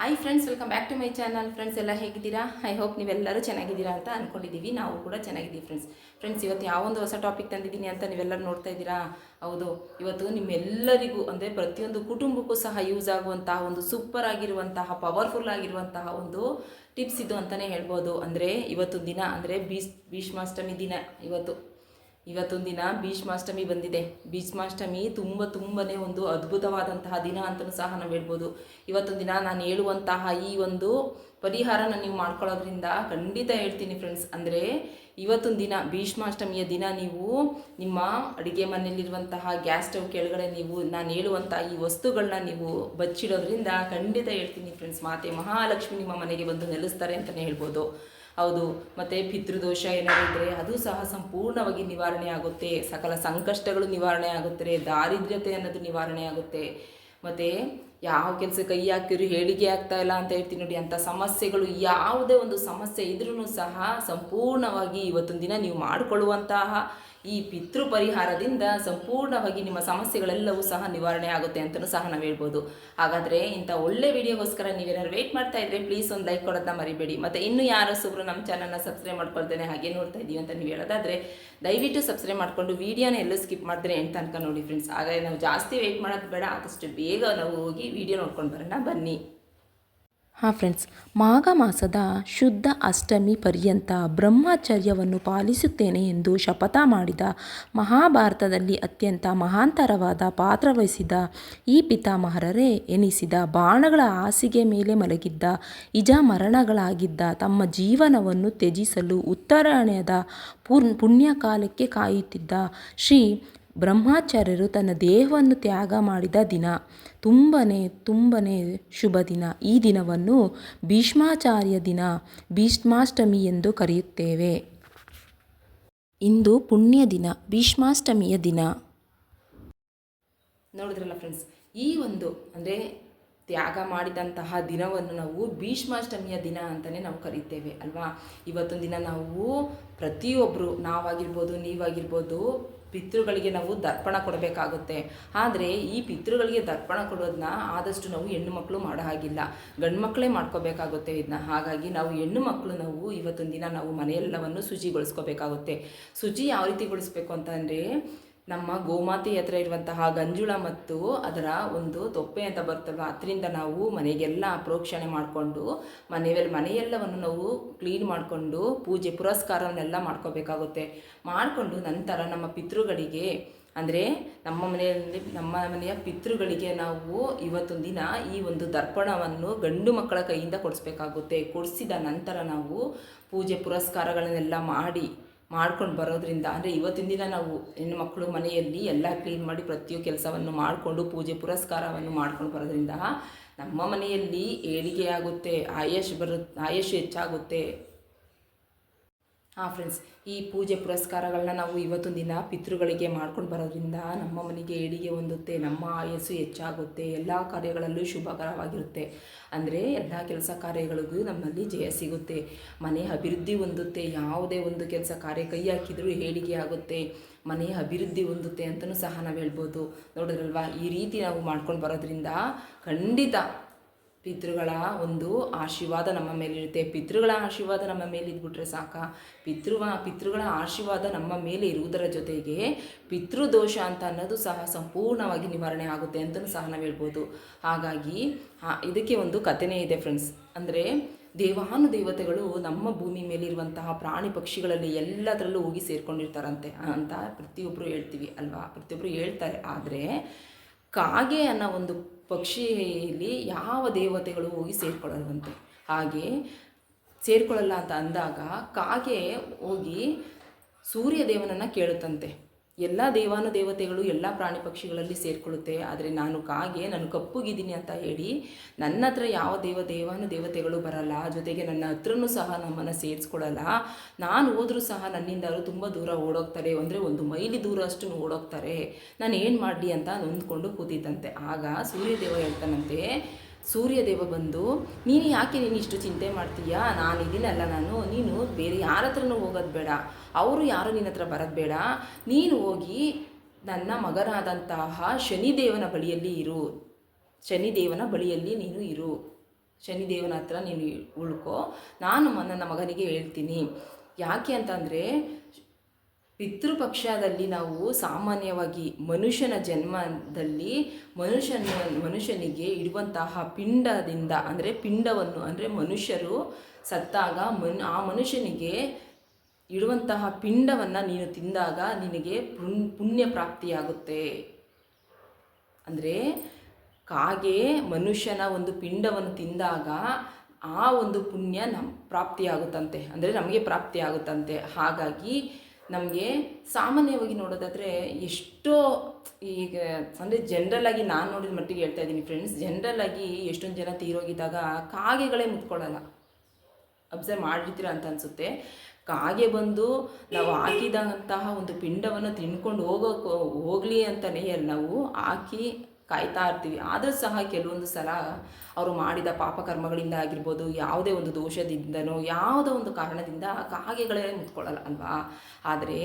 Hi friends welcome back to my channel friends ಎಲ್ಲ ಹೇಗಿದ್ದೀರಾ? I hope ನೀವೆಲ್ಲರೂ ಚೆನ್ನಾಗಿದ್ದೀರಾ ಅಂತ ಅಂದ್ಕೊಂಡಿದ್ದೀವಿ ನಾವು ಕೂಡ ಚೆನ್ನಾಗಿದ್ದೀವಿ ಫ್ರೆಂಡ್ಸ್ ಫ್ರೆಂಡ್ಸ್ ಇವತ್ತು ಯಾವೊಂದು ಹೊಸ ಟಾಪಿಕ್ ತಂದಿದ್ದೀನಿ ಅಂತ ನೀವೆಲ್ಲರೂ ನೋಡ್ತಾ ಇದ್ದೀರಾ? ಹೌದು, ಇವತ್ತು ನಿಮ್ಮೆಲ್ಲರಿಗೂ ಅಂದರೆ ಪ್ರತಿಯೊಂದು ಕುಟುಂಬಕ್ಕೂ ಸಹ ಯೂಸ್ ಆಗುವಂತಹ ಒಂದು ಸೂಪರ್ ಆಗಿರುವಂತಹ ಪವರ್ಫುಲ್ ಆಗಿರುವಂತಹ ಒಂದು ಟಿಪ್ಸ್ ಇದು ಅಂತಲೇ ಹೇಳ್ಬೋದು. ಅಂದರೆ ಇವತ್ತು ದಿನ ಅಂದರೆ ಭೀಷ್ ಭೀಷ್ಮಾಷ್ಟಮಿ ದಿನ. ಇವತ್ತು ಇವತ್ತೊಂದು ದಿನ ಭೀಷ್ಮಾಷ್ಟಮಿ ಬಂದಿದೆ. ಭೀಷ್ಮಾಷ್ಟಮಿ ತುಂಬ ತುಂಬನೇ ಒಂದು ಅದ್ಭುತವಾದಂತಹ ದಿನ ಅಂತಲೂ ಸಹ ನಾವು ಹೇಳ್ಬೋದು. ಇವತ್ತೊಂದು ದಿನ ನಾನು ಹೇಳುವಂತಹ ಈ ಒಂದು ಪರಿಹಾರನ ನೀವು ಮಾಡ್ಕೊಳ್ಳೋದ್ರಿಂದ ಖಂಡಿತ ಹೇಳ್ತೀನಿ ಫ್ರೆಂಡ್ಸ್ ಅಂದರೆ ಇವತ್ತೊಂದು ದಿನ ಭೀಷ್ಮಾಷ್ಟಮಿಯ ದಿನ ನೀವು ನಿಮ್ಮ ಅಡುಗೆ ಮನೆಯಲ್ಲಿರುವಂತಹ ಗ್ಯಾಸ್ ಸ್ಟವ್ ಕೆಳಗಡೆ ನೀವು ನಾನು ಹೇಳುವಂಥ ಈ ವಸ್ತುಗಳನ್ನ ನೀವು ಬಚ್ಚಿಡೋದ್ರಿಂದ ಖಂಡಿತ ಹೇಳ್ತೀನಿ ಫ್ರೆಂಡ್ಸ್ ಮಾತೆ ಮಹಾಲಕ್ಷ್ಮಿ ನಿಮ್ಮ ಮನೆಗೆ ಬಂದು ನೆಲೆಸ್ತಾರೆ ಅಂತಲೇ ಹೇಳ್ಬೋದು. ಹೌದು. ಮತ್ತು ಪಿತೃದೋಷ ಏನಾದರೂ ಇದ್ದರೆ ಅದು ಸಹ ಸಂಪೂರ್ಣವಾಗಿ ನಿವಾರಣೆ ಆಗುತ್ತೆ. ಸಕಲ ಸಂಕಷ್ಟಗಳು ನಿವಾರಣೆ ಆಗುತ್ತೆ. ದಾರಿದ್ರ್ಯತೆ ಅನ್ನೋದು ನಿವಾರಣೆ ಆಗುತ್ತೆ. ಮತ್ತು ಯಾವ ಕೆಲಸ ಕೈ ಹಾಕಿದ್ರು ಹೇಳಿಕೆ ಆಗ್ತಾ ಇಲ್ಲ ಅಂತ ಹೇಳ್ತೀನಿ ನೋಡಿ. ಅಂಥ ಸಮಸ್ಯೆಗಳು ಯಾವುದೇ ಒಂದು ಸಮಸ್ಯೆ ಇದ್ರೂ ಸಹ ಸಂಪೂರ್ಣವಾಗಿ ಇವತ್ತೊಂದು ದಿನ ನೀವು ಮಾಡಿಕೊಳ್ಳುವಂತಹ ಈ ಪಿತೃ ಪರಿಹಾರದಿಂದ ಸಂಪೂರ್ಣವಾಗಿ ನಿಮ್ಮ ಸಮಸ್ಯೆಗಳೆಲ್ಲವೂ ಸಹ ನಿವಾರಣೆ ಆಗುತ್ತೆ ಅಂತಲೂ ಸಹ ನಾವು ಹೇಳ್ಬೋದು. ಹಾಗಾದರೆ ಇಂಥ ಒಳ್ಳೆ ವಿಡಿಯೋಗೋಸ್ಕರ ನೀವೇನಾದ್ರು ವೆಯ್ಟ್ ಮಾಡ್ತಾ ಇದ್ರೆ ಪ್ಲೀಸ್ ಒಂದು ಲೈಕ್ ಕೊಡೋದನ್ನ ಮರಿಬೇಡಿ. ಮತ್ತು ಇನ್ನೂ ಯಾರು ಸುಬ್ರು ನಮ್ಮ ಚಾನಲ್ನ ಸಬ್ಸ್ಕ್ರೈಬ್ ಮಾಡ್ಕೊಳ್ತೇನೆ ಹಾಗೆ ನೋಡ್ತಾ ಇದ್ದೀವಿ ಅಂತ ನೀವು ಹೇಳೋದಾದರೆ, ದಯವಿಟ್ಟು ಸಬ್ಸ್ಕ್ರೈಬ್ ಮಾಡಿಕೊಂಡು ವೀಡಿಯೋನ ಎಲ್ಲೂ ಸ್ಕಿಪ್ ಮಾಡಿದ್ರೆ ಎಂಟು ತನಕ ನೋಡಿ ಫ್ರೆಂಡ್ಸ್ ಹಾಗಾಗಿ ನಾವು ಜಾಸ್ತಿ ವೆಯ್ಟ್ ಮಾಡೋದು ಬೇಡ, ಆದಷ್ಟು ಬೇಗ ನಾವು ಹೋಗಿ ವಿಡಿಯೋ ನೋಡ್ಕೊಂಡು ಬರೋಣ ಬನ್ನಿ. ಹಾಂ ಫ್ರೆಂಡ್ಸ್, ಮಾಘ ಮಾಸದ ಶುದ್ಧ ಅಷ್ಟಮಿ ಪರ್ಯಂತ ಬ್ರಹ್ಮಚರ್ಯವನ್ನು ಪಾಲಿಸುತ್ತೇನೆ ಎಂದು ಶಪಥ ಮಾಡಿದ ಮಹಾಭಾರತದಲ್ಲಿ ಅತ್ಯಂತ ಮಹಾಂತರವಾದ ಪಾತ್ರವಹಿಸಿದ ಈ ಪಿತಾಮಹರರೇ ಎನಿಸಿದ ಬಾಣಗಳ ಹಾಸಿಗೆ ಮೇಲೆ ಮಲಗಿದ್ದ ಇಜ ಮರಣಗಳಾಗಿದ್ದ ತಮ್ಮ ಜೀವನವನ್ನು ತ್ಯಜಿಸಲು ಉತ್ತರಾಯಣದ ಪೂರ್ಣ ಪುಣ್ಯಕಾಲಕ್ಕೆ ಕಾಯುತ್ತಿದ್ದ ಶ್ರೀ ಬ್ರಹ್ಮಾಚಾರ್ಯರು ತನ್ನ ದೇಹವನ್ನು ತ್ಯಾಗ ಮಾಡಿದ ದಿನ. ತುಂಬನೇ ತುಂಬನೇ ಶುಭ ದಿನ. ಈ ದಿನವನ್ನು ಭೀಷ್ಮಾಚಾರ್ಯ ದಿನ, ಭೀಷ್ಮಾಷ್ಟಮಿ ಎಂದು ಕರೆಯುತ್ತೇವೆ. ಇಂದು ಪುಣ್ಯ ದಿನ, ಭೀಷ್ಮಾಷ್ಟಮಿಯ ದಿನ. ನೋಡಿದ್ರಲ್ಲ ಫ್ರೆಂಡ್ಸ್ ಈ ಒಂದು ಅಂದರೆ ತ್ಯಾಗ ಮಾಡಿದಂತಹ ದಿನವನ್ನು ನಾವು ಭೀಷ್ಮಾಷ್ಟಮಿಯ ದಿನ ಅಂತಲೇ ನಾವು ಕರೀತೇವೆ, ಅಲ್ವಾ? ಇವತ್ತೊಂದು ದಿನ ನಾವು ಪ್ರತಿಯೊಬ್ಬರು ನಾವಾಗಿರ್ಬೋದು, ನೀವಾಗಿರ್ಬೋದು ಪಿತೃಗಳಿಗೆ ನಾವು ದರ್ಪಣ ಕೊಡಬೇಕಾಗುತ್ತೆ. ಆದರೆ ಈ ಪಿತೃಗಳಿಗೆ ದರ್ಪಣ ಕೊಡೋದನ್ನ ಆದಷ್ಟು ನಾವು ಹೆಣ್ಣು ಮಕ್ಕಳು ಮಾಡೋ ಹಾಗಿಲ್ಲ. ಗಂಡು ಮಕ್ಕಳೇ ಮಾಡ್ಕೋಬೇಕಾಗುತ್ತೆ ಇದನ್ನ ಹಾಗಾಗಿ ನಾವು ಹೆಣ್ಣು ಮಕ್ಕಳು ನಾವು ಇವತ್ತೊಂದು ದಿನ ನಾವು ಮನೆಯೆಲ್ಲವನ್ನು ಶುಚಿಗೊಳಿಸ್ಕೋಬೇಕಾಗುತ್ತೆ. ಶುಚಿ ಯಾವ ರೀತಿ ಗೊಳಿಸ್ಬೇಕು ಅಂತಂದರೆ ನಮ್ಮ ಗೋಮಾತೆ ಹತ್ರ ಇರುವಂತಹ ಗಂಜುಳ ಮತ್ತು ಅದರ ಒಂದು ತೊಪ್ಪೆ ಅಂತ ಬರ್ತಲ್ವ? ಅದರಿಂದ ನಾವು ಮನೆಗೆಲ್ಲ ಪ್ರೋಕ್ಷಣೆ ಮಾಡಿಕೊಂಡು ಮನೆಯಲ್ಲಿ ಮನೆಯೆಲ್ಲವನ್ನು ನಾವು ಕ್ಲೀನ್ ಮಾಡಿಕೊಂಡು ಪೂಜೆ ಪುರಸ್ಕಾರವನ್ನೆಲ್ಲ ಮಾಡ್ಕೋಬೇಕಾಗುತ್ತೆ. ಮಾಡಿಕೊಂಡು ನಂತರ ನಮ್ಮ ಪಿತೃಗಳಿಗೆ, ಅಂದರೆ ನಮ್ಮ ಮನೆಯಲ್ಲಿ, ನಮ್ಮ ಮನೆಯ ಪಿತೃಗಳಿಗೆ ನಾವು ಇವತ್ತೊಂದು ದಿನ ಈ ಒಂದು ದರ್ಪಣವನ್ನು ಗಂಡು ಮಕ್ಕಳ ಕೈಯಿಂದ ಕೊಡಿಸ್ಬೇಕಾಗುತ್ತೆ. ಕೊಡಿಸಿದ ನಂತರ ನಾವು ಪೂಜೆ ಪುರಸ್ಕಾರಗಳನ್ನೆಲ್ಲ ಮಾಡಿ ಮಾಡ್ಕೊಂಡು ಬರೋದ್ರಿಂದ, ಅಂದರೆ ಇವತ್ತಿನ ದಿನ ನಾವು ಹೆಣ್ಣುಮಕ್ಕಳು ಮನೆಯಲ್ಲಿ ಎಲ್ಲ ಕ್ಲೀನ್ ಮಾಡಿ ಪ್ರತಿಯೊ ಕೆಲಸವನ್ನು ಮಾಡಿಕೊಂಡು ಪೂಜೆ ಪುರಸ್ಕಾರವನ್ನು ಮಾಡ್ಕೊಂಡು ಬರೋದ್ರಿಂದ, ನಮ್ಮ ಮನೆಯಲ್ಲಿ ಏಳಿಗೆ ಆಗುತ್ತೆ ಆಯಶ್ ಬರುತ್ತೆ ಆಯಸ್ಸು ಹೆಚ್ಚಾಗುತ್ತೆ. ಹಾಂ ಫ್ರೆಂಡ್ಸ್ ಈ ಪೂಜೆ ಪುರಸ್ಕಾರಗಳನ್ನ ನಾವು ಇವತ್ತೊಂದು ದಿನ ಪಿತೃಗಳಿಗೆ ಮಾಡ್ಕೊಂಡು ಬರೋದ್ರಿಂದ ನಮ್ಮ ಮನೆಗೆ ಏಳಿಗೆ ಹೊಂದುತ್ತೆ, ನಮ್ಮ ಆಯಸ್ಸು ಹೆಚ್ಚಾಗುತ್ತೆ, ಎಲ್ಲ ಕಾರ್ಯಗಳಲ್ಲೂ ಶುಭಕರವಾಗಿರುತ್ತೆ. ಅಂದರೆ ಎಲ್ಲ ಕೆಲಸ ಕಾರ್ಯಗಳಿಗೂ ನಮ್ಮಲ್ಲಿ ಜಯ ಸಿಗುತ್ತೆ. ಮನೆ ಅಭಿವೃದ್ಧಿ ಹೊಂದುತ್ತೆ, ಯಾವುದೇ ಒಂದು ಕೆಲಸ ಕಾರ್ಯ ಕೈ ಹಾಕಿದರೂ ಆಗುತ್ತೆ. ಮನೆ ಅಭಿವೃದ್ಧಿ ಹೊಂದುತ್ತೆ ಅಂತಲೂ ಸಹ ನಾವು ಹೇಳ್ಬೋದು. ನೋಡಿದ್ರಲ್ವಾ? ಈ ರೀತಿ ನಾವು ಮಾಡ್ಕೊಂಡು ಬರೋದ್ರಿಂದ ಖಂಡಿತ ಪಿತೃಗಳ ಒಂದು ಆಶೀರ್ವಾದ ನಮ್ಮ ಮೇಲಿರುತ್ತೆ ಪಿತೃಗಳ ಆಶೀರ್ವಾದ ನಮ್ಮ ಮೇಲೆ ಇದ್ಬಿಟ್ರೆ ಸಾಕ. ಪಿತೃವ, ಪಿತೃಗಳ ಆಶೀರ್ವಾದ ನಮ್ಮ ಮೇಲೆ ಇರುವುದರ ಜೊತೆಗೆ ಪಿತೃದೋಷ ಅಂತ ಅನ್ನೋದು ಸಹ ಸಂಪೂರ್ಣವಾಗಿ ನಿವಾರಣೆ ಆಗುತ್ತೆ ಅಂತಲೂ ಸಹ ನಾವು ಹೇಳ್ಬೋದು. ಹಾಗಾಗಿ ಇದಕ್ಕೆ ಒಂದು ಕಥೆನೇ ಇದೆ ಫ್ರೆಂಡ್ಸ್ ಅಂದರೆ ದೇವಾನು ದೇವತೆಗಳು ನಮ್ಮ ಭೂಮಿ ಮೇಲಿರುವಂತಹ ಪ್ರಾಣಿ ಪಕ್ಷಿಗಳಲ್ಲಿ ಎಲ್ಲದರಲ್ಲೂ ಹೋಗಿ ಸೇರ್ಕೊಂಡಿರ್ತಾರಂತೆ ಅಂತ ಪ್ರತಿಯೊಬ್ಬರು ಹೇಳ್ತೀವಿ ಅಲ್ವಾ? ಪ್ರತಿಯೊಬ್ಬರು ಹೇಳ್ತಾರೆ. ಆದರೆ ಕಾಗೆ ಅನ್ನೋ ಒಂದು ಪಕ್ಷಿಯಲ್ಲಿ ಯಾವ ದೇವತೆಗಳು ಹೋಗಿ ಸೇರ್ಕೊಳ್ಳಲ್ವಂತೆ ಹಾಗೆ ಸೇರ್ಕೊಳ್ಳಲ್ಲ ಅಂತ ಅಂದಾಗ ಕಾಗೆ ಹೋಗಿ ಸೂರ್ಯದೇವನನ್ನು ಕೇಳುತ್ತಂತೆ. ಎಲ್ಲ ದೇವಾನು ದೇವತೆಗಳು ಎಲ್ಲ ಪ್ರಾಣಿ ಪಕ್ಷಿಗಳಲ್ಲಿ ಸೇರಿಕೊಳ್ಳುತ್ತೆ. ಆದರೆ ನಾನು ಕಾಗೆ, ನಾನು ಕಪ್ಪುಗಿದ್ದೀನಿ ಅಂತ ಹೇಳಿ ನನ್ನ ಹತ್ರ ಯಾವ ದೇವ, ದೇವಾನು ದೇವತೆಗಳು ಬರಲ್ಲ. ಜೊತೆಗೆ ನನ್ನ ಹತ್ರನೂ ಸಹ ನಮ್ಮನ್ನು ಸೇರಿಸ್ಕೊಳ್ಳಲ್ಲ ನಾನು ಹೋದರೂ ಸಹ ನನ್ನಿಂದ ಅವರು ತುಂಬ ದೂರ ಓಡೋಗ್ತಾರೆ. ಅಂದರೆ ಒಂದು ಮೈಲಿ ದೂರ ಅಷ್ಟು ಓಡೋಗ್ತಾರೆ. ನಾನು ಏನು ಮಾಡಲಿ ಅಂತ ನೊಂದ್ಕೊಂಡು ಕೂತಿದ್ದಂತೆ. ಆಗ ಸೂರ್ಯದೇವ ಹೇಳ್ತಾನಂತೆ ಸೂರ್ಯದೇವ ಬಂದು, ನೀನು ಯಾಕೆ ನೀನು ಇಷ್ಟು ಚಿಂತೆ ಮಾಡ್ತೀಯಾ? ನಾನು ಇದೀನಲ್ಲ ನಾನು, ನೀನು ಬೇರೆ ಯಾರ ಹತ್ರನೂ ಹೋಗೋದು ಬೇಡ. ಅವರು ಯಾರು ನಿನ್ನ ಹತ್ರ ಬರೋದು ಬೇಡ. ನೀನು ಹೋಗಿ ನನ್ನ ಮಗನಾದಂತಹ ಶನಿದೇವನ ಬಳಿಯಲ್ಲಿ ಇರು. ಶನಿದೇವನ ಬಳಿಯಲ್ಲಿ ನೀನು ಇರು. ಶನಿದೇವನ ಹತ್ರ ನೀನು ಉಳ್ಕೋ. ನಾನು ನನ್ನ ಮಗನಿಗೆ ಹೇಳ್ತೀನಿ. ಯಾಕೆ ಅಂತಂದರೆ ಪಿತೃಪಕ್ಷದಲ್ಲಿ ನಾವು ಸಾಮಾನ್ಯವಾಗಿ ಮನುಷ್ಯನ ಜನ್ಮದಲ್ಲಿ ಮನುಷ್ಯನ, ಮನುಷ್ಯನಿಗೆ ಇಡುವಂತಹ ಪಿಂಡದಿಂದ, ಅಂದರೆ ಪಿಂಡವನ್ನು, ಅಂದರೆ ಮನುಷ್ಯರು ಸತ್ತಾಗ ಮನ್, ಆ ಮನುಷ್ಯನಿಗೆ ಇಡುವಂತಹ ಪಿಂಡವನ್ನು ನೀನು ತಿಂದಾಗ ನಿನಗೆ ಪುಣ್ ಪುಣ್ಯ ಪ್ರಾಪ್ತಿಯಾಗುತ್ತೆ. ಅಂದರೆ ಕಾಗೆ ಮನುಷ್ಯನ ಒಂದು ಪಿಂಡವನ್ನು ತಿಂದಾಗ ಆ ಒಂದು ಪುಣ್ಯ ನಮ್ಮ ಪ್ರಾಪ್ತಿಯಾಗುತ್ತಂತೆ, ಅಂದರೆ ನಮಗೆ ಪ್ರಾಪ್ತಿಯಾಗುತ್ತಂತೆ. ಹಾಗಾಗಿ ನಮಗೆ ಸಾಮಾನ್ಯವಾಗಿ ನೋಡೋದಾದರೆ ಎಷ್ಟೋ ಈಗ ಅಂದರೆ ಆಗಿ ನಾನು ನೋಡಿದ ಮಟ್ಟಿಗೆ ಹೇಳ್ತಾ ಇದ್ದೀನಿ ಫ್ರೆಂಡ್ಸ್ ಜನ್ರಲಾಗಿ ಎಷ್ಟೊಂದು ಜನ ತೀರೋಗಿದ್ದಾಗ ಕಾಗೆಗಳೇ ಮುತ್ಕೊಳ್ಳಲ್ಲ. ಅಬ್ಸರ್ವ್ ಮಾಡಿರ್ತೀರ ಅಂತ ಅನಿಸುತ್ತೆ. ಕಾಗೆ ಬಂದು ನಾವು ಹಾಕಿದಂತಹ ಒಂದು ಪಿಂಡವನ್ನು ತಿನ್ಕೊಂಡು ಹೋಗೋಕೆ, ಹೋಗಲಿ ಅಂತಲೇ ನಾವು, ಹಾಕಿ ಕಾಯ್ತಾ ಇರ್ತೀವಿ. ಆದರೂ ಸಹ ಕೆಲವೊಂದು ಸಲ ಅವರು ಮಾಡಿದ ಪಾಪಕರ್ಮಗಳಿಂದ ಆಗಿರ್ಬೋದು, ಯಾವುದೇ ಒಂದು ದೋಷದಿಂದನೋ, ಯಾವುದೋ ಒಂದು ಕಾರಣದಿಂದ ಕಾಗೆಗಳೇ ಮುತ್ಕೊಳ್ಳಲ್ಲ ಅಲ್ವಾ? ಆದರೆ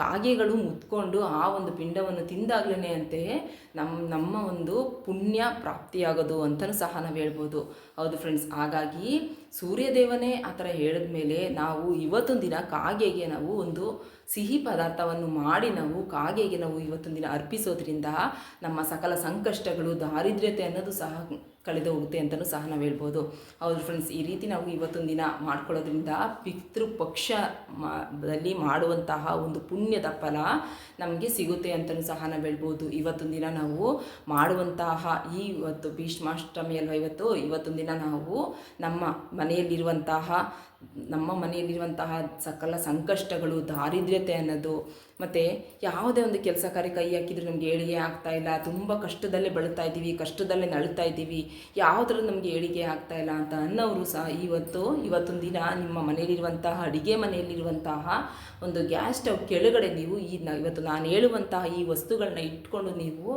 ಕಾಗೆಗಳು ಮುತ್ಕೊಂಡು ಆ ಒಂದು ಪಿಂಡವನ್ನು ತಿಂದಾಗ್ಲೇ ಅಂತೆ ನಮ್ಮ ನಮ್ಮ ಒಂದು ಪುಣ್ಯ ಪ್ರಾಪ್ತಿಯಾಗೋದು ಅಂತಲೂ ಸಹ ನಾವು ಹೇಳ್ಬೋದು. ಹೌದು ಫ್ರೆಂಡ್ಸ್ ಹಾಗಾಗಿ ಸೂರ್ಯದೇವನೇ ಆ ಥರ ಹೇಳಿದ ಮೇಲೆ ನಾವು ಇವತ್ತೊಂದು ದಿನ ಕಾಗೆಗೆ ನಾವು ಒಂದು ಸಿಹಿ ಪದಾರ್ಥವನ್ನು ಮಾಡಿ ನಾವು ಕಾಗೆಗೆ ನಾವು ಇವತ್ತೊಂದು ದಿನ ಅರ್ಪಿಸೋದ್ರಿಂದ ನಮ್ಮ ಸಕಲ ಸಂಕಷ್ಟಗಳು, ದಾರಿದ್ರ್ಯತೆ ಅನ್ನೋದು ಸಹ ಕಳೆದು ಹೋಗುತ್ತೆ ಅಂತಲೂ ಸಹ ನಾವು ಹೇಳ್ಬೋದು. ಹೌದು ಫ್ರೆಂಡ್ಸ್ ಈ ರೀತಿ ನಾವು ಇವತ್ತೊಂದು ದಿನ ಮಾಡ್ಕೊಳ್ಳೋದ್ರಿಂದ ಪಿತೃಪಕ್ಷ ದಲ್ಲಿ ಮಾಡುವಂತಹ ಒಂದು ಪುಣ್ಯದ ಫಲ ನಮಗೆ ಸಿಗುತ್ತೆ ಅಂತಲೂ ಸಹ ನಾವು ಹೇಳ್ಬೋದು. ಇವತ್ತೊಂದು ದಿನ ನಾವು ಮಾಡುವಂತಹ ಈ ಇವತ್ತು, ಭೀಷ್ಮಾಷ್ಟಮಿ ಅಲ್ವಾ ಇವತ್ತು? ಇವತ್ತೊಂದು ದಿನ ನಾವು ನಮ್ಮ ಮನೆಯಲ್ಲಿರುವಂತಹ ನಮ್ಮ ಮನೆಯಲ್ಲಿರುವಂತಹ ಸಕಲ ಸಂಕಷ್ಟಗಳು, ದಾರಿದ್ರ್ಯತೆ ಅನ್ನೋದು, ಮತ್ತು ಯಾವುದೇ ಒಂದು ಕೆಲಸ ಕಾರ್ಯ ಕೈ ಹಾಕಿದ್ರು ನಮಗೆ ಏಳಿಗೆ ಆಗ್ತಾ ಇಲ್ಲ, ತುಂಬ ಕಷ್ಟದಲ್ಲೇ ಬಳಲ್ತಾ ಇದ್ದೀವಿ, ಕಷ್ಟದಲ್ಲೇ ನಳ್ತಾ ಇದ್ದೀವಿ ಯಾವುದ್ರ ನಮಗೆ ಏಳಿಗೆ ಆಗ್ತಾ ಇಲ್ಲ ಅಂತ ಅನ್ನೋರು ಸಹ ಇವತ್ತು, ಇವತ್ತೊಂದು ದಿನ ನಿಮ್ಮ ಮನೆಯಲ್ಲಿರುವಂತಹ, ಅಡುಗೆ ಮನೆಯಲ್ಲಿರುವಂತಹ ಒಂದು ಗ್ಯಾಸ್ ಸ್ಟವ್ ಕೆಳಗಡೆ ನೀವು ಈ ಇವತ್ತು ನಾನು ಹೇಳುವಂತಹ ಈ ವಸ್ತುಗಳನ್ನ ಇಟ್ಕೊಂಡು ನೀವು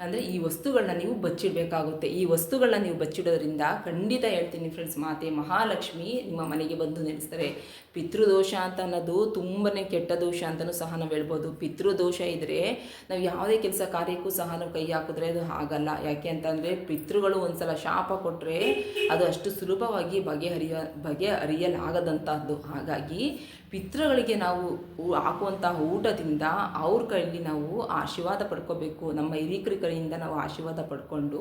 ಅಂದರೆ ಈ ವಸ್ತುಗಳನ್ನ ನೀವು ಬಚ್ಚಿಡಬೇಕಾಗುತ್ತೆ. ಈ ವಸ್ತುಗಳನ್ನ ನೀವು ಬಚ್ಚಿಡೋದ್ರಿಂದ ಖಂಡಿತ ಹೇಳ್ತೀನಿ ಫ್ರೆಂಡ್ಸ್ ಮಾತೆ ಮಹಾಲಕ್ಷ್ಮಿ ನಿಮ್ಮ ಮನೆಗೆ ಬಂದು ನೆಲೆಸ್ತಾರೆ ಪಿತೃದೋಷ ಅಂತ ಅನ್ನೋದು ತುಂಬಾ ಕೆಟ್ಟ ದೋಷ ಅಂತಲೂ ಸಹ ನಾವು ಹೇಳ್ಬೋದು. ಪಿತೃದೋಷ ಇದ್ದರೆ ನಾವು ಯಾವುದೇ ಕೆಲಸ ಕಾರ್ಯಕ್ಕೂ ಸಹ ನಾವು ಕೈ ಹಾಕಿದ್ರೆ ಅದು ಆಗಲ್ಲ ಯಾಕೆ ಅಂತಂದರೆ ಪಿತೃಗಳು ಒಂದ್ಸಲ ಶಾಪ ಕೊಟ್ಟರೆ ಅದು ಅಷ್ಟು ಸುಲಭವಾಗಿ ಬಗೆಹರಿಯ ಬಗೆಹರಿಯಲಾಗದಂಥದ್ದು ಹಾಗಾಗಿ ಪಿತೃಗಳಿಗೆ ನಾವು ಹಾಕುವಂತಹ ಊಟದಿಂದ ಅವ್ರ ಕೈಯಲ್ಲಿ ನಾವು ಆಶೀರ್ವಾದ ಪಡ್ಕೋಬೇಕು. ನಮ್ಮ ಹಿರಿಕರ ಕೈಯಿಂದ ನಾವು ಆಶೀರ್ವಾದ ಪಡ್ಕೊಂಡು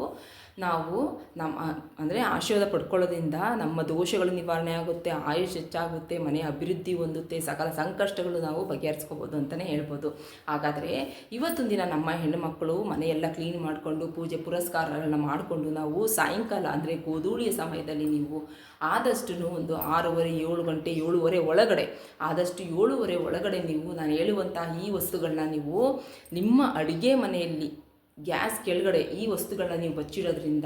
ನಾವು ನಮ್ಮ, ಅಂದರೆ ಆಶೀರ್ವಾದ ಪಡ್ಕೊಳ್ಳೋದ್ರಿಂದ ನಮ್ಮ ದೋಷಗಳು ನಿವಾರಣೆ ಆಗುತ್ತೆ, ಆಯುಷ್ ಹೆಚ್ಚಾಗುತ್ತೆ, ಮನೆ ಅಭಿವೃದ್ಧಿ ಹೊಂದುತ್ತೆ, ಸಕಲ ಸಂಕಷ್ಟಗಳು ನಾವು ಬಗೆಹರಿಸ್ಕೋಬೋದು ಅಂತಲೇ ಹೇಳ್ಬೋದು. ಹಾಗಾದರೆ ಇವತ್ತೊಂದು ದಿನ ನಮ್ಮ ಹೆಣ್ಣುಮಕ್ಕಳು ಮನೆಯೆಲ್ಲ ಕ್ಲೀನ್ ಮಾಡಿಕೊಂಡು ಪೂಜೆ ಪುರಸ್ಕಾರಗಳನ್ನ ಮಾಡಿಕೊಂಡು ನಾವು ಸಾಯಂಕಾಲ, ಅಂದರೆ ಗೋಧೂಳಿಯ ಸಮಯದಲ್ಲಿ ನೀವು ಆದಷ್ಟು ಒಂದು ಆರೂವರೆ, ಏಳು ಗಂಟೆ, ಏಳುವರೆ ಒಳಗಡೆ ಆದಷ್ಟು ಏಳುವರೆ ಒಳಗಡೆ ನೀವು ನಾನು ಹೇಳುವಂತಹ ಈ ವಸ್ತುಗಳನ್ನ ನೀವು ನಿಮ್ಮ ಅಡುಗೆ ಮನೆಯಲ್ಲಿ, ಗ್ಯಾಸ್ ಕೆಳಗಡೆ ಈ ವಸ್ತುಗಳನ್ನ ನೀವು ಬಚ್ಚಿಡೋದ್ರಿಂದ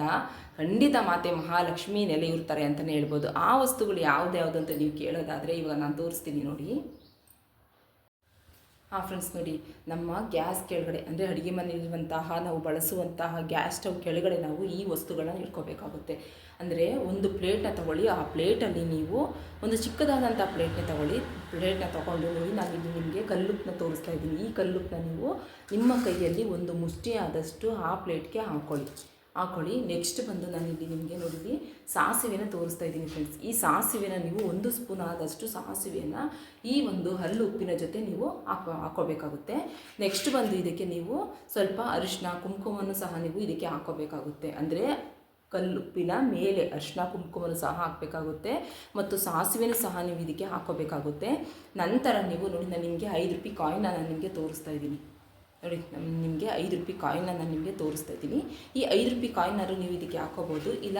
ಖಂಡಿತ ಮಾತೆ ಮಹಾಲಕ್ಷ್ಮಿ ನೆಲೆಯಿರ್ತಾರೆ ಅಂತಲೇ ಹೇಳ್ಬೋದು. ಆ ವಸ್ತುಗಳು ಯಾವುದ್ಯಾವುದು ಅಂತ ನೀವು ಕೇಳೋದಾದರೆ ಇವಾಗ ನಾನು ತೋರಿಸ್ತೀನಿ ನೋಡಿ. ಹಾಂ ಫ್ರೆಂಡ್ಸ್ ನೋಡಿ, ನಮ್ಮ ಗ್ಯಾಸ್ ಕೆಳಗಡೆ ಅಂದರೆ ಅಡುಗೆ ಮನೆಯಲ್ಲಿರುವಂತಹ ನಾವು ಬಳಸುವಂತಹ ಗ್ಯಾಸ್ ಸ್ಟವ್ ಕೆಳಗಡೆ ನಾವು ಈ ವಸ್ತುಗಳನ್ನು ಇಟ್ಕೋಬೇಕಾಗುತ್ತೆ. ಅಂದರೆ ಒಂದು ಪ್ಲೇಟ್ನ ತಗೊಳ್ಳಿ, ಆ ಪ್ಲೇಟಲ್ಲಿ ನೀವು ಒಂದು ಚಿಕ್ಕದಾದಂಥ ಪ್ಲೇಟ್ನ ತಗೊಳ್ಳಿ. ಪ್ಲೇಟ್ನ ತಗೊಂಡು ನೋಡಿ, ನಾನು ಇಲ್ಲಿ ನಿಮಗೆ ಕಲ್ಲುಪ್ಪನ್ನ ತೋರಿಸ್ತಾ ಇದ್ದೀನಿ. ಈ ಕಲ್ಲುಪ್ಪನ್ನ ನೀವು ನಿಮ್ಮ ಕೈಯಲ್ಲಿ ಒಂದು ಮುಷ್ಟಿ ಆದಷ್ಟು ಆ ಪ್ಲೇಟ್ಗೆ ಹಾಕ್ಕೊಳ್ಳಿ ಹಾಕೊಳ್ಳಿ. ನೆಕ್ಸ್ಟ್ ಬಂದು ನಾನು ಇಲ್ಲಿ ನಿಮಗೆ ನೋಡಿದ್ವಿ ಸಾಸಿವೆನ ತೋರಿಸ್ತಾ ಇದ್ದೀನಿ ಫ್ರೆಂಡ್ಸ್ ಈ ಸಾಸಿವೆನ ನೀವು ಒಂದು ಸ್ಪೂನ್ ಆದಷ್ಟು ಸಾಸಿವೆನ ಈ ಒಂದು ಹಲ್ಲು ಉಪ್ಪಿನ ಜೊತೆ ನೀವು ಹಾಕೋ ಹಾಕೋಬೇಕಾಗುತ್ತೆ ನೆಕ್ಸ್ಟ್ ಬಂದು ಇದಕ್ಕೆ ನೀವು ಸ್ವಲ್ಪ ಅರಿಶಿನ ಕುಂಕುಮವನ್ನು ಸಹ ನೀವು ಇದಕ್ಕೆ ಹಾಕೋಬೇಕಾಗುತ್ತೆ ಅಂದರೆ ಕಲ್ಲುಪ್ಪಿನ ಮೇಲೆ ಅರಿಶಿನ ಕುಂಕುಮವನ್ನು ಸಹ ಹಾಕಬೇಕಾಗುತ್ತೆ ಮತ್ತು ಸಾಸಿವೆನೂ ಸಹ ನೀವು ಇದಕ್ಕೆ ಹಾಕೋಬೇಕಾಗುತ್ತೆ ನಂತರ ನೀವು ನೋಡಿ, ನಾನು ನಿಮಗೆ ಐದು ರೂಪಾಯಿ ಕಾಯಿನ ನಾನು ನಿಮಗೆ ತೋರಿಸ್ತಾ ಇದ್ದೀನಿ. ನೋಡಿ ನಮ್ಮ ನಿಮಗೆ ಐದು ರೂಪಾಯಿ ಕಾಯಿನ್ನ ನಾನು ನಿಮಗೆ ತೋರಿಸ್ತಾ ಇದ್ದೀನಿ. ಈ ಐದು ರೂಪಾಯಿ ಕಾಯಿನಾದ್ರು ನೀವು ಇದಕ್ಕೆ ಹಾಕೋಬೋದು. ಇಲ್ಲ,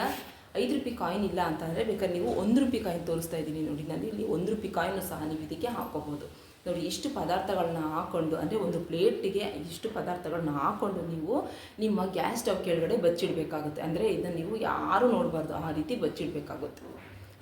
ಐದು ರೂಪಾಯಿ ಕಾಯಿನ್ ಇಲ್ಲ ಅಂತಂದರೆ ಬೇಕಾದ್ರೆ ನೀವು ಒಂದು ರೂಪಾಯಿ ಕಾಯಿನ್ ತೋರಿಸ್ತಾ ಇದ್ದೀನಿ ನೋಡಿ, ನಾನು ಇಲ್ಲಿ ಒಂದು ರೂಪಾಯಿ ಕಾಯಿನ್ನು ಸಹ ನೀವು ಇದಕ್ಕೆ ಹಾಕೋಬೋದು. ನೋಡಿ, ಇಷ್ಟು ಪದಾರ್ಥಗಳನ್ನ ಹಾಕ್ಕೊಂಡು ಅಂದರೆ ಒಂದು ಪ್ಲೇಟಿಗೆ ಇಷ್ಟು ಪದಾರ್ಥಗಳನ್ನ ಹಾಕ್ಕೊಂಡು ನೀವು ನಿಮ್ಮ ಗ್ಯಾಸ್ ಸ್ಟವ್ ಕೆಳಗಡೆ ಬಚ್ಚಿಡಬೇಕಾಗುತ್ತೆ. ಅಂದರೆ ಇದನ್ನು ನೀವು ಯಾರೂ ನೋಡಬಾರ್ದು, ಆ ರೀತಿ ಬಚ್ಚಿಡಬೇಕಾಗುತ್ತೆ.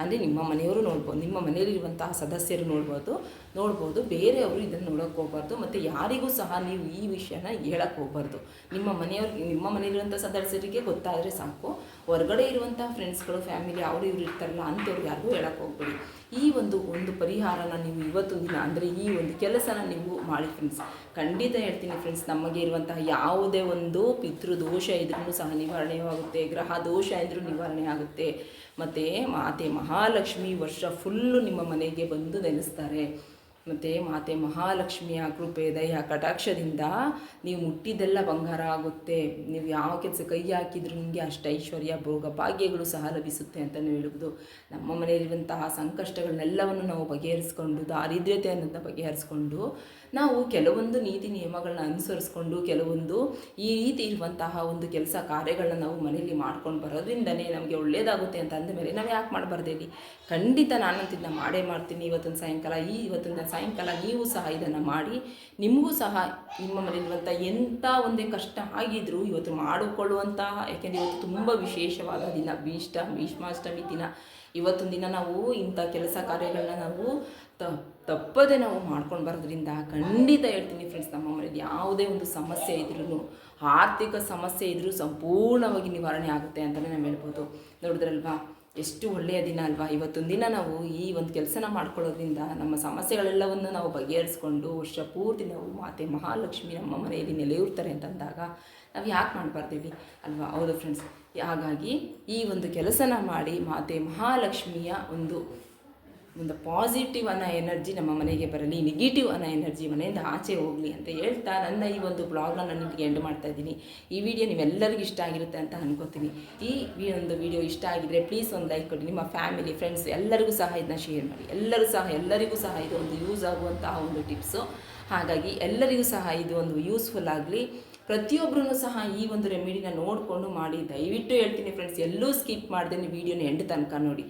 ಅಂದರೆ ನಿಮ್ಮ ಮನೆಯವರು ನೋಡ್ಬೋದು ನಿಮ್ಮ ಮನೆಯಲ್ಲಿರುವಂತಹ ಸದಸ್ಯರು ನೋಡ್ಬೋದು ನೋಡ್ಬೋದು, ಬೇರೆಯವರು ಇದನ್ನು ನೋಡೋಕೆ ಹೋಗ್ಬಾರ್ದು, ಮತ್ತು ಯಾರಿಗೂ ಸಹ ನೀವು ಈ ವಿಷಯನ ಹೇಳಕ್ಕೆ ಹೋಗ್ಬಾರ್ದು. ನಿಮ್ಮ ಮನೆಯವ್ರಿಗೆ ನಿಮ್ಮ ಮನೆಯಲ್ಲಿರುವಂಥ ಸದಸ್ಯರಿಗೆ ಗೊತ್ತಾದರೆ ಸಾಕು. ಹೊರಗಡೆ ಇರುವಂಥ ಫ್ರೆಂಡ್ಸ್ಗಳು, ಫ್ಯಾಮಿಲಿ ಅವರು ಇವ್ರು ಇರ್ತಾರಲ್ಲ ಅಂಥವ್ರಿಗೆ ಯಾರಿಗೂ ಹೇಳಕ್ಕೆ ಹೋಗ್ಬೇಡಿ. ಈ ಒಂದು ಒಂದು ಪರಿಹಾರನ ನೀವು ಇವತ್ತು ದಿನ ಅಂದರೆ ಈ ಒಂದು ಕೆಲಸನ ನೀವು ಮಾಡಿ ಫ್ರೆಂಡ್ಸ್ ಖಂಡಿತ ಹೇಳ್ತೀನಿ ಫ್ರೆಂಡ್ಸ್ ನಮಗೆ ಇರುವಂತಹ ಯಾವುದೇ ಒಂದು ಪಿತೃದೋಷ ಇದ್ರೂ ಸಹ ನಿವಾರಣೆಯಾಗುತ್ತೆ, ಗ್ರಹ ದೋಷ ಇದ್ರೂ ನಿವಾರಣೆ ಆಗುತ್ತೆ. ಮತ್ತು ಮಾತೆ ಮಹಾಲಕ್ಷ್ಮಿ ವರ್ಷ ಫುಲ್ಲು ನಿಮ್ಮ ಮನೆಗೆ ಬಂದು ನೆಲೆಸ್ತಾರೆ ಮತ್ತು ಮಾತೆ ಮಹಾಲಕ್ಷ್ಮಿಯ ಕೃಪೆ ದಯ ಕಟಾಕ್ಷದಿಂದ ನೀವು ಮುಟ್ಟಿದ್ದೆಲ್ಲ ಬಂಗಾರ ಆಗುತ್ತೆ. ನೀವು ಯಾವ ಕೆಲಸ ಕೈ ಹಾಕಿದ್ರು ನಿಮಗೆ ಅಷ್ಟು ಐಶ್ವರ್ಯ, ಭೋಗ, ಭಾಗ್ಯಗಳು ಸಹ ಲಭಿಸುತ್ತೆ ಅಂತಲೂ ಹೇಳುವುದು. ನಮ್ಮ ಮನೆಯಲ್ಲಿರುವಂತಹ ಸಂಕಷ್ಟಗಳನ್ನೆಲ್ಲವನ್ನು ನಾವು ಬಗೆಹರಿಸ್ಕೊಂಡು ದಾರಿದ್ರ್ಯತೆ ಅನ್ನೋದನ್ನ ಬಗೆಹರಿಸ್ಕೊಂಡು, ನಾವು ಕೆಲವೊಂದು ನೀತಿ ನಿಯಮಗಳನ್ನ ಅನುಸರಿಸ್ಕೊಂಡು, ಕೆಲವೊಂದು ಈ ರೀತಿ ಇರುವಂತಹ ಒಂದು ಕೆಲಸ ಕಾರ್ಯಗಳನ್ನ ನಾವು ಮನೆಯಲ್ಲಿ ಮಾಡ್ಕೊಂಡು ಬರೋದ್ರಿಂದನೇ ನಮಗೆ ಒಳ್ಳೆಯದಾಗುತ್ತೆ ಅಂತ ಅಂದಮೇಲೆ ನಾವು ಯಾಕೆ ಮಾಡಬಾರ್ದು ಖಂಡಿತ ನಾನಂತಿದ್ದ ಮಾಡೇ ಮಾಡ್ತೀನಿ. ಇವತ್ತೊಂದು ಸಾಯಂಕಾಲ ಈ, ಇವತ್ತೊಂದು ಸಾಯಂಕಾಲ ನೀವು ಸಹ ಇದನ್ನು ಮಾಡಿ, ನಿಮಗೂ ಸಹ ನಿಮ್ಮ ಮನೆಯಲ್ಲಿರುವಂಥ ಎಂಥ ಒಂದೇ ಕಷ್ಟ ಆಗಿದ್ದರೂ ಇವತ್ತು ಮಾಡಿಕೊಳ್ಳುವಂತಹ, ಯಾಕೆಂದರೆ ಇವತ್ತು ತುಂಬ ವಿಶೇಷವಾದ ದಿನ, ಭೀಷ್ಟ, ಭೀಷ್ಮಾಷ್ಟಮಿ ದಿನ. ಇವತ್ತೊಂದು ದಿನ ನಾವು ಇಂಥ ಕೆಲಸ ಕಾರ್ಯಗಳನ್ನ ನಾವು ತಪ್ಪದೆ ನಾವು ಮಾಡ್ಕೊಂಡು ಬರೋದ್ರಿಂದ ಖಂಡಿತ ಹೇಳ್ತೀನಿ ಫ್ರೆಂಡ್ಸ್ ನಮ್ಮ ಮನೇಲಿ ಯಾವುದೇ ಒಂದು ಸಮಸ್ಯೆ ಇದ್ರೂ ಆರ್ಥಿಕ ಸಮಸ್ಯೆ ಇದ್ದರೂ ಸಂಪೂರ್ಣವಾಗಿ ನಿವಾರಣೆ ಆಗುತ್ತೆ ಅಂತಲೇ ನಾವು ಹೇಳ್ಬೋದು. ನೋಡಿದ್ರಲ್ವಾ? ಎಷ್ಟು ಒಳ್ಳೆಯ ದಿನ ಅಲ್ವಾ? ಇವತ್ತೊಂದು ದಿನ ನಾವು ಈ ಒಂದು ಕೆಲಸನ ಮಾಡ್ಕೊಳ್ಳೋದ್ರಿಂದ ನಮ್ಮ ಸಮಸ್ಯೆಗಳೆಲ್ಲವನ್ನು ನಾವು ಬಗೆಹರಿಸ್ಕೊಂಡು ವರ್ಷ ಪೂರ್ತಿ ನಾವು ಮಾತೆ ಮಹಾಲಕ್ಷ್ಮಿ ನಮ್ಮ ಮನೆಯಲ್ಲಿ ನೆಲೆಯೂರ್ತಾರೆ ಅಂತಂದಾಗ ನಾವು ಯಾಕೆ ಮಾಡಬಾರ್ದು ಅಲ್ವಾ? ಹೌದು ಫ್ರೆಂಡ್ಸ್ ಹಾಗಾಗಿ ಈ ಒಂದು ಕೆಲಸನ ಮಾಡಿ ಮಾತೆ ಮಹಾಲಕ್ಷ್ಮಿಯ ಒಂದು ಒಂದು ಪಾಸಿಟಿವ್ ಅನ್ನೋ ಎನರ್ಜಿ ನಮ್ಮ ಮನೆಗೆ ಬರಲಿ ನೆಗೆಟಿವ್ ಅನ್ನೋ ಎನರ್ಜಿ ಮನೆಯಿಂದ ಆಚೆ ಹೋಗಲಿ ಅಂತ ಹೇಳ್ತಾ ನನ್ನ ಈ ಒಂದು ಬ್ಲಾಗ್ನ ನಾನು ನಿಮಗೆ ಎಂಡ್ ಮಾಡ್ತಾ ಇದ್ದೀನಿ. ಈ ವಿಡಿಯೋ ನೀವೆಲ್ಲರಿಗೂ ಇಷ್ಟ ಆಗಿರುತ್ತೆ ಅಂತ ಅನ್ಕೋತೀನಿ. ಈ ಒಂದು ವಿಡಿಯೋ ಇಷ್ಟ ಆಗಿದ್ದರೆ ಪ್ಲೀಸ್ ಒಂದು ಲೈಕ್ ಕೊಡಿ. ನಿಮ್ಮ ಫ್ಯಾಮಿಲಿ ಫ್ರೆಂಡ್ಸ್ ಎಲ್ಲರಿಗೂ ಸಹ ಇದನ್ನ ಶೇರ್ ಮಾಡಿ. ಎಲ್ಲರೂ ಸಹ, ಎಲ್ಲರಿಗೂ ಸಹ ಇದು ಒಂದು ಯೂಸ್ ಆಗುವಂತಹ ಒಂದು ಟಿಪ್ಸು ಹಾಗಾಗಿ ಎಲ್ಲರಿಗೂ ಸಹ ಇದು ಒಂದು ಯೂಸ್ಫುಲ್ ಆಗಲಿ. ಪ್ರತಿಯೊಬ್ಬರೂ ಸಹ ಈ ಒಂದು ರೆಮಿಡಿನ ನೋಡಿಕೊಂಡು ಮಾಡಿ, ದಯವಿಟ್ಟು ಹೇಳ್ತೀನಿ ಫ್ರೆಂಡ್ಸ್ ಎಲ್ಲೂ ಸ್ಕಿಪ್ ಮಾಡದೆ ನೀವು ವೀಡಿಯೋನ ಎಂಡ್ ತನಕ ನೋಡಿ.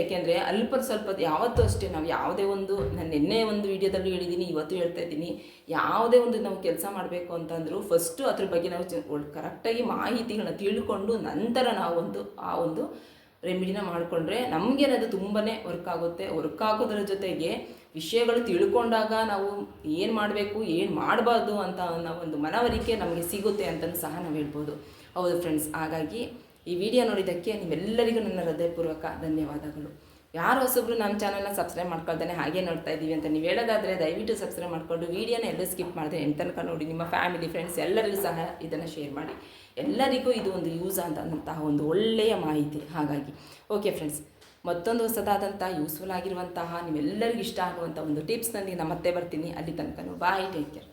ಏಕೆಂದರೆ ಅಲ್ಪ ಸ್ವಲ್ಪ ಯಾವತ್ತೂ ಅಷ್ಟೇ ನಾವು ಯಾವುದೇ ಒಂದು, ನಾನು ನಿನ್ನೆ ಒಂದು ವೀಡಿಯೋದಲ್ಲೂ ಹೇಳಿದ್ದೀನಿ ಇವತ್ತು ಹೇಳ್ತಾ ಇದ್ದೀನಿ. ಯಾವುದೇ ಒಂದು ನಾವು ಕೆಲಸ ಮಾಡಬೇಕು ಅಂತಂದರೂ ಫಸ್ಟು ಅದ್ರ ಬಗ್ಗೆ ನಾವು ಕರೆಕ್ಟಾಗಿ ಮಾಹಿತಿಗಳನ್ನ ತಿಳ್ಕೊಂಡು ನಂತರ ನಾವೊಂದು, ಆ ಒಂದು ರೆಮಿಡಿನ ಮಾಡಿಕೊಂಡ್ರೆ ನಮಗೇನದು ತುಂಬಾ ವರ್ಕ್ ಆಗುತ್ತೆ. ವರ್ಕ್ ಆಗೋದ್ರ ಜೊತೆಗೆ ವಿಷಯಗಳು ತಿಳ್ಕೊಂಡಾಗ ನಾವು ಏನು ಮಾಡಬೇಕು, ಏನು ಮಾಡಬಾರ್ದು ಅಂತ ಅನ್ನೋ ಒಂದು ಮನವರಿಕೆ ನಮಗೆ ಸಿಗುತ್ತೆ ಅಂತಲೂ ಸಹ ನಾವು ಹೇಳ್ಬೋದು. ಹೌದು ಫ್ರೆಂಡ್ಸ್ ಹಾಗಾಗಿ ಈ ವಿಡಿಯೋ ನೋಡಿದ್ದಕ್ಕೆ ನಿಮ್ಮೆಲ್ಲರಿಗೂ ನನ್ನ ಹೃದಯಪೂರ್ವಕ ಧನ್ಯವಾದಗಳು. ಯಾರು ಹೊಸಬ್ರು ನಮ್ಮ ಚಾನಲ್ನ ಸಬ್ಸ್ಕ್ರೈಬ್ ಮಾಡ್ಕೊಳ್ತಾನೆ ಹಾಗೆ ನೋಡ್ತಾ ಇದ್ದೀವಿ ಅಂತ ನೀವು ಹೇಳೋದಾದರೆ ದಯವಿಟ್ಟು ಸಬ್ಸ್ಕ್ರೈಬ್ ಮಾಡಿಕೊಂಡು ವೀಡಿಯೋನ ಎಲ್ಲೂ ಸ್ಕಿಪ್ ಮಾಡಿದೆ ಎಂತ ನೋಡಿ ನಿಮ್ಮ ಫ್ಯಾಮಿಲಿ ಫ್ರೆಂಡ್ಸ್ ಎಲ್ಲರಿಗೂ ಸಹ ಇದನ್ನು ಶೇರ್ ಮಾಡಿ. ಎಲ್ಲರಿಗೂ ಇದು ಒಂದು ಯೂಸ್ ಆದಂತಹ ಒಂದು ಒಳ್ಳೆಯ ಮಾಹಿತಿ. ಹಾಗಾಗಿ ಓಕೆ ಫ್ರೆಂಡ್ಸ್ ಮತ್ತೊಂದು ಹೊಸದಾದಂಥ ಯೂಸ್ಫುಲ್ ಆಗಿರುವಂತಹ ನಿಮ್ಮೆಲ್ಲರಿಗೂ ಇಷ್ಟ ಆಗುವಂಥ ಒಂದು ಟಿಪ್ಸ್ನಲ್ಲಿ ನಾನು ಮತ್ತೆ ಬರ್ತೀನಿ. ಅಲ್ಲಿ ತನಕ ಬಾಯ್ ಟೇಕ್ ಕೇರ್